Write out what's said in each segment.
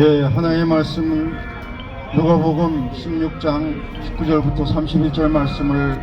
예, 하나의 말씀은 누가복음 16장 19절부터 31절 말씀을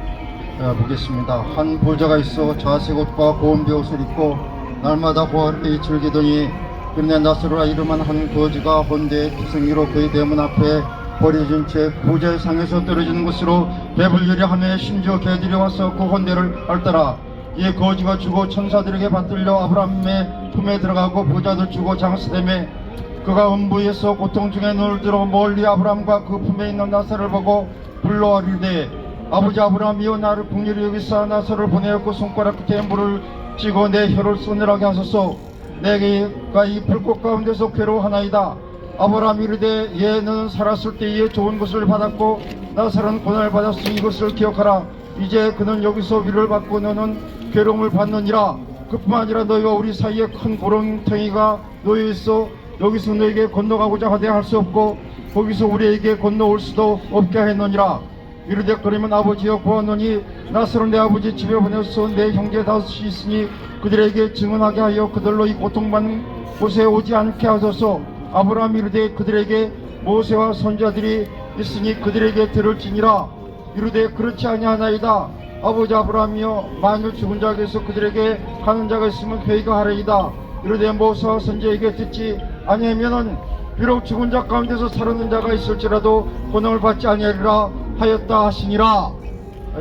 어, 보겠습니다. 한 보좌가 있어 자색 옷과 고운 베옷을 입고 날마다 고아를 즐기더니 그런데 나사로라 이름한 한 거지가 혼대의 기승이로 그의 대문 앞에 버려진 채 보좌의 상에서 떨어지는 것으로 배불리려 하며 심지어 개들이 와서 그 혼대를 앓더라 이에 거지가 죽어 천사들에게 받들려 아브라함의 품에 들어가고 보좌도 주고 장수됨에 그가 음부에서 고통 중에 눈을 들어 멀리 아브라함과 그 품에 있는 나사를 보고 불러 아리되 아버지 아브라함이여 나를 국리를 여기서 나사를 보내었고 손가락 끝에 물을 찌고 내 혀를 서늘하게 하소서. 내가 이 불꽃 가운데서 괴로워하나이다. 아브라함이 이르되 예 너는 살았을 때에 좋은 것을 받았고 나사는 고난을 받았으니 이것을 기억하라. 이제 그는 여기서 위를 받고 너는 괴로움을 받느니라. 그뿐만 아니라 너희가 우리 사이에 큰 구렁텅이가 놓여 있어 여기서 너에게 건너가고자 하되 할 수 없고 거기서 우리에게 건너올 수도 없게 했느니라. 이르되 그러면 아버지여 구하노니 나스로 내 아버지 집에 보내서 내 형제 다섯이 있으니 그들에게 증언하게 하여 그들로 이 고통받는 곳에 오지 않게 하소서. 아브라함이 이르되 그들에게 모세와 선자들이 있으니 그들에게 들을지니라. 이르되 그렇지 아니하나이다. 아버지 아브라함이여 만일 죽은 자에게서 그들에게 가는 자가 있으면 회의가 하리이다. 이르되 모세와 선자에게 듣지 아니하면은 비록 죽은 자 가운데서 살아있는 자가 있을지라도 고난을 받지 아니하리라 하였다 하시니라.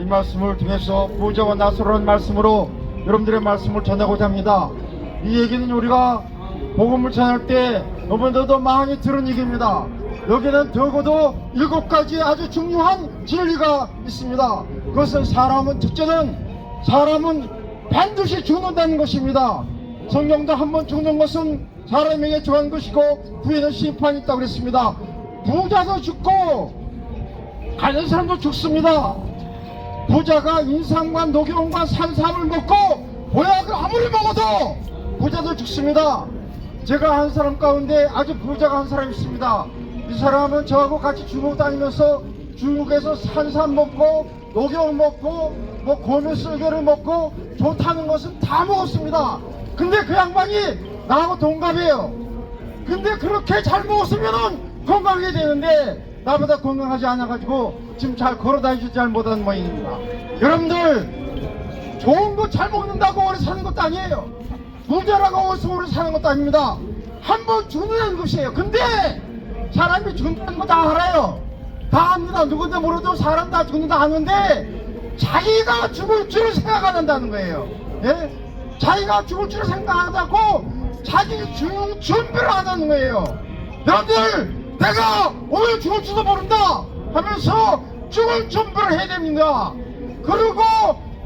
이 말씀을 통해서 보좌와 나서라는 말씀으로 여러분들의 말씀을 전하고자 합니다. 이 얘기는 우리가 복음을 전할 때 너무나도 많이 들은 얘기입니다. 여기는 적어도 일곱 가지 아주 중요한 진리가 있습니다. 그것은 사람은 첫째는 사람은 반드시 죽는다는 것입니다. 성경도 한 번 죽는 것은 사람에게 정한 것이고 후에는 심판이 있다고 그랬습니다. 부자도 죽고 가는 사람도 죽습니다. 부자가 인삼과 녹용과 산삼을 먹고 보약을 아무리 먹어도 부자도 죽습니다. 제가 한 사람 가운데 아주 부자가 한 사람 있습니다. 이 사람은 저하고 같이 중국 다니면서 중국에서 산삼 먹고 녹용 먹고 뭐 고무 쓸개를 먹고 좋다는 것은 다 먹었습니다. 근데 그 양반이 나하고 동갑이에요. 근데 그렇게 잘 먹었으면은 건강하게 되는데 나보다 건강하지 않아가지고 지금 잘 걸어다니지 잘 못하는 모양입니다. 여러분들 좋은 거 잘 먹는다고 오래 사는 것도 아니에요. 부자라고 오래 사는 것도 아닙니다. 한 번 죽는 것이에요. 근데 사람이 죽는다는 거 다 알아요. 다 압니다. 누군데 모르도 사람 다 죽는다 아는데 자기가 죽을 줄을 생각 안 한다는 거예요. 예? 자기가 죽을 줄을 생각 안 하고 자기 죽 준비를 안 하는 거예요. 여러분들 내가 오늘 죽을지도 모른다 하면서 죽을 준비를 해야 됩니다. 그리고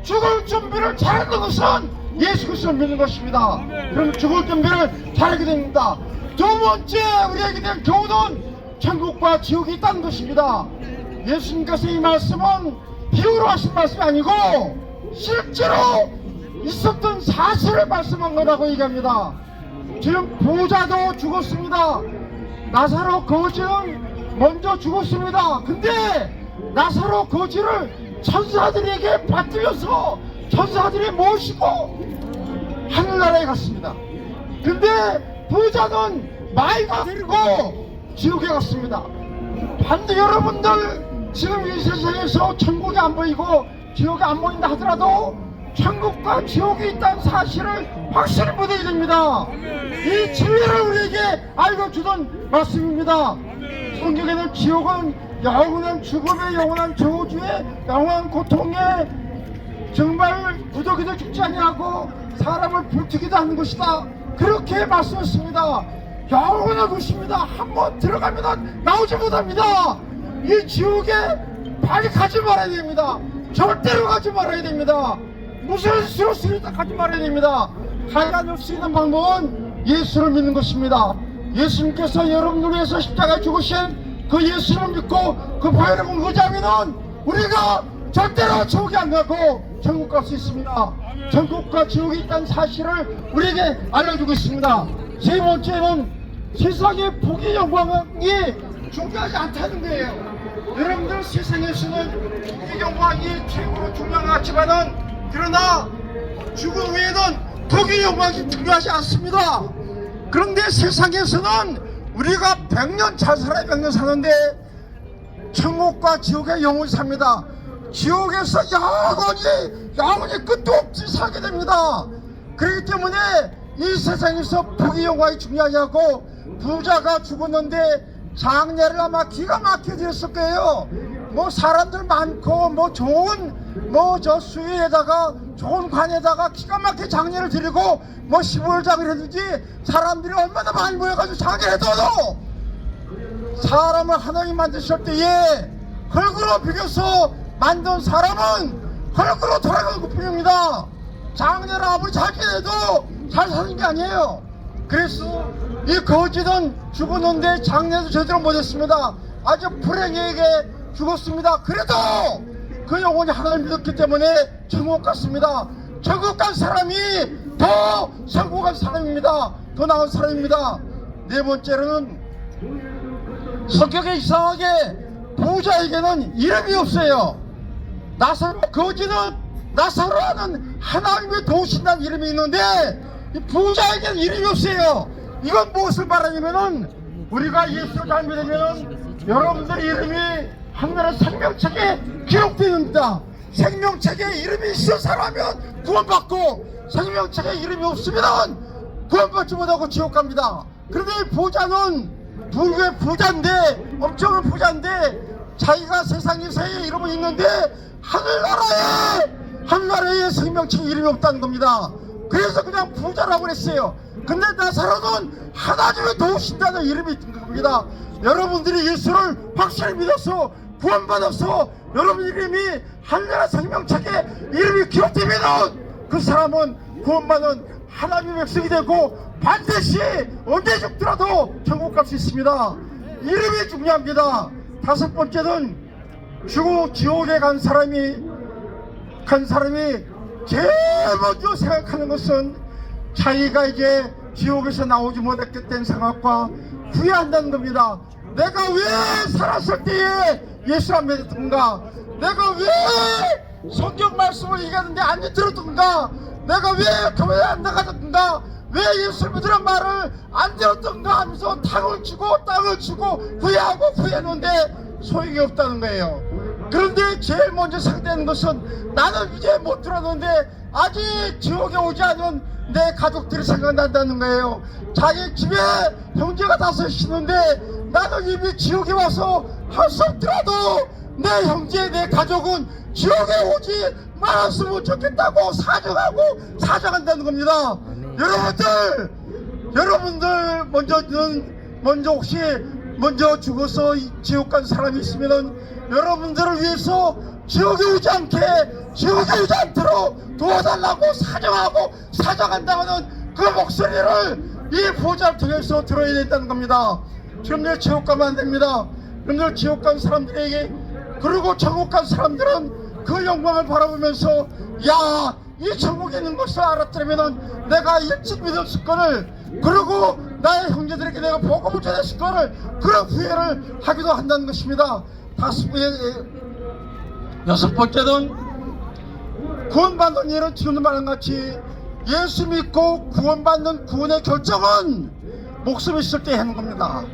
죽을 준비를 잘하는 것은 예수 그리스도를 믿는 것입니다. 그럼 죽을 준비를 잘하게 됩니다. 두 번째 우리에게 대한 교훈은 천국과 지옥이 있다는 것입니다. 예수님께서 이 말씀은 비유로 하신 말씀이 아니고 실제로 있었던 사실을 말씀한 거라고 얘기합니다 지금 부자도 죽었습니다. 나사로 거지는 먼저 죽었습니다. 근데 나사로 거지를 천사들에게 받들려서 천사들이 모시고 하늘나라에 갔습니다. 근데 부자는 마이가 데리고 지옥에 갔습니다. 반대 여러분들 지금 이 세상에서 천국이 안 보이고 지옥이 안 보인다 하더라도 천국과 지옥이 있다는 사실을 확실히 믿어야 됩니다. 이 진리를 우리에게 알려 주던 말씀입니다. 성경에는 지옥은 영원한 죽음의 영원한 저주의 영원한 고통의 정말 부족해도 죽지 아니하고 사람을 불튀기도 하는 것이다. 그렇게 말씀했습니다. 영원한 곳입니다. 한번 들어가면 나오지 못합니다. 이 지옥에 빨리 가지 말아야 됩니다. 절대로 가지 말아야 됩니다 무슨 쓰리다 가지 말아야 됩니다. 하여간 수 있는 방법은 예수를 믿는 것입니다. 예수님께서 여러분을 위해서 십자가에 죽으신 그 예수를 믿고 그 보혈을 의지하면은 우리가 절대로 지옥에 안 가고 천국 갈 수 있습니다. 천국과 지옥이 있다는 사실을 우리에게 알려주고 있습니다. 세 번째는 세상의 복의 영광이 중요하지 않다는 거예요. 여러분들 세상에서는 복의 영광이 최고로 같지만은 그러나 죽은 후에는 복의 영광이 중요하지 않습니다 그런데 세상에서는 우리가 100년 잘 살아야 100년 사는데 천국과 지옥의 영혼이 삽니다. 지옥에서 영원히 영원히 끝도 없이 살게 됩니다. 그렇기 때문에 이 세상에서 부귀 영화이 중요하지 않고 부자가 죽었는데 장례를 아마 기가 막히게 드렸을 거예요. 뭐 사람들 많고 뭐 좋은 뭐 저 수위에다가 좋은 관에다가 기가 막히게 장례를 드리고 뭐 15일장을 했든지 사람들이 얼마나 많이 모여가지고 장례를 해도 사람을 하나님 만드실 때에 흙으로 비겨서 만든 사람은 흙으로 돌아가는 것 뿐입니다. 장례를 아무리 잘 지내도 잘 사는 게 아니에요. 그래서 이 거지는 죽었는데 장례도 제대로 못했습니다. 아주 불행하게 죽었습니다. 그래도 그 영혼이 하나님 믿었기 때문에 천국 갔습니다. 천국 간 사람이 더 성공한 사람입니다. 더 나은 사람입니다. 네 번째로는 성격에 이상하게 부자에게는 이름이 없어요. 나사로 거지는 나사로라는 하나님의 도우신다는 이름이 있는데 이 부자에게는 이름이 없어요. 이건 무엇을 말하냐면은 우리가 예수를 잘 믿으면은 여러분들 이름이 하늘의 생명책에 기록되는다. 생명책에 이름이 있어 사람이면 구원받고 생명책에 이름이 없으면 구원받지 못하고 지옥 갑니다. 그런데 이 부자는 불교의 부자인데 엄청난 부자인데 자기가 세상에서의 이름은 있는데 하늘나라에 하늘나라에 생명책에 이름이 없다는 겁니다. 그래서 그냥 부자라고 그랬어요. 근데 나사로는 하나님의 도우신다는 이름이 있는 겁니다. 여러분들이 예수를 확실히 믿어서 구원받아서 여러분 이름이 하늘나라 생명책에 이름이 기록되면 그 사람은 구원받은 하나님의 백성이 되고 반드시 언제 죽더라도 천국 갈 수 있습니다. 이름이 중요합니다. 다섯 번째는 죽고 지옥에 간 사람이 간 사람이 제일 먼저 생각하는 것은 자기가 이제 지옥에서 나오지 못했겠다는 생각과 후회한다는 겁니다. 내가 왜 살았을 때에 예수 안 믿었던가? 내가 왜 성경 말씀을 얘기하는데 안 들었던가? 내가 왜 교회 안 나가졌던가? 왜 예수를 믿으란 말을 안 들었던가 하면서 탕을 치고 땅을 치고 후회하고 후회했는데 소용이 없다는 거예요. 그런데 제일 먼저 상대하는 것은 나는 이제 못 들었는데 아직 지옥에 오지 않은 내 가족들이 생각난다는 거예요. 자기 집에 형제가 다섯 있는데 나는 이미 지옥에 와서 할 수 없더라도 내 형제 내 가족은 지옥에 오지 말았으면 좋겠다고 사정하고 사정한다는 겁니다. 여러분들 여러분들 먼저는 먼저 혹시 먼저 죽어서 이 지옥 간 사람이 있으면은 여러분들을 위해서 지옥에 오지 않게 지옥에 오지 않도록 도와달라고 사정하고 사정한다면은 그 목소리를 이 보좌를 통해서 들어야 된다는 겁니다. 지금들 지옥 가면 안 됩니다. 여러분들 지옥 간 사람들에게 그리고 천국 간 사람들은 그 영광을 바라보면서 야 이 천국에 있는 것을 알았더라면 내가 일찍 믿었을 거를 그리고 나의 형제들에게 내가 복음을 전했을 거를 그런 후회를 하기도 한다는 것입니다. 다섯 번 여섯 번째는 구원받는 일은 지금 말한 같이 예수 믿고 구원받는 구원의 결정은 목숨이 있을 때 하는 겁니다.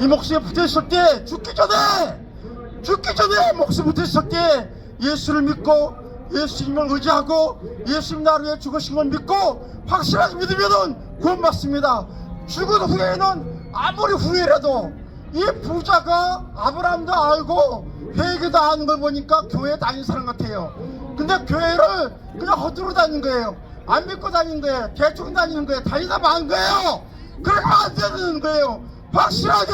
이 목숨이 붙어 있을 때 죽기 전에 죽기 전에 목숨 붙어 있을 때 예수를 믿고 예수님을 의지하고 예수님 나를 위해 죽으신 걸 믿고 확실하게 믿으면은 구원 받습니다. 죽은 후에는 아무리 후회라도 이 부자가 아브라함도 알고 회개도 아는 걸 보니까 교회 다닌 사람 같아요. 근데 교회를 그냥 허투루 다닌 거예요. 안 믿고 다닌 거예요. 대충 다니는 거예요. 다니다 만 거예요. 그러면 안 되는 거예요. 확실하게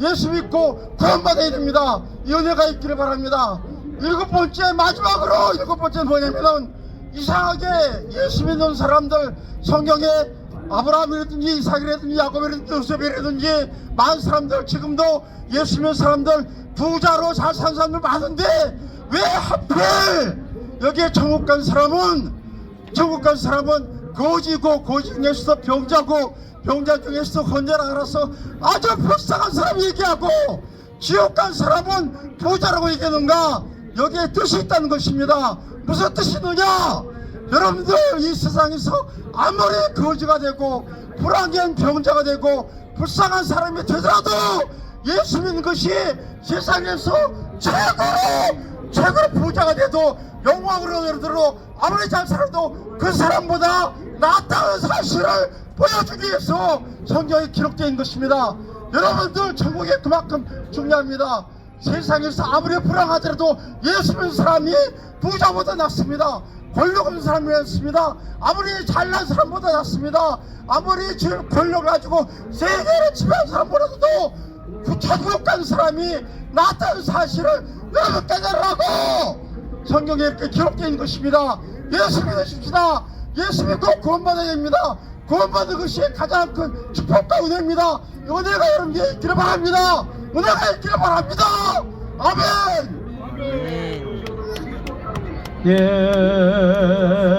예수 믿고 구원받아야 됩니다. 이 은혜가 있기를 바랍니다. 일곱 번째 마지막으로 일곱 번째 뭐냐면은 이상하게 예수 믿는 사람들 성경에 아브라함이라든지 이삭이라든지 야곱이라든지 요셉이라든지 많은 사람들 지금도 예수 믿는 사람들 부자로 잘 사는 사람들 많은데 왜 하필 여기에 천국 간 사람은 천국 간 사람은 거지고 거지 중에서 병자고 병자 중에서 혼자라 알아서 아주 불쌍한 사람 얘기하고 지옥 간 사람은 부자라고 얘기하는가? 여기에 뜻이 있다는 것입니다. 무슨 뜻이 있느냐? 여러분들 이 세상에서 아무리 거지가 되고 불안한 병자가 되고 불쌍한 사람이 되더라도 예수 믿는 것이 세상에서 최고로 최고로 부자가 돼도 영광으로 얻어도 아무리 잘 살아도 그 사람보다 낫다는 사실을 보여주기 위해서 성경에 기록된 것입니다. 여러분들 천국이 그만큼 중요합니다. 세상에서 아무리 불행하더라도 예수 믿는 사람이 부자보다 낫습니다. 권력 없는 사람이 낫습니다. 아무리 잘난 사람보다 낫습니다. 아무리 지금 권력 가지고 세계를 지배한 사람보다도 그 천국 간 사람이 낫다는 사실을 여러분 깨달으라고 성경에 이렇게 기록되어 있는 것입니다. 예수 믿으십시다. 예수 믿고 구원받아야 됩니다. 구원받는 것이 가장 큰 축복과 은혜입니다. 이 은혜가 여러분께 있기를 바랍니다. 은혜가 있기를 바랍니다. 아멘. 예.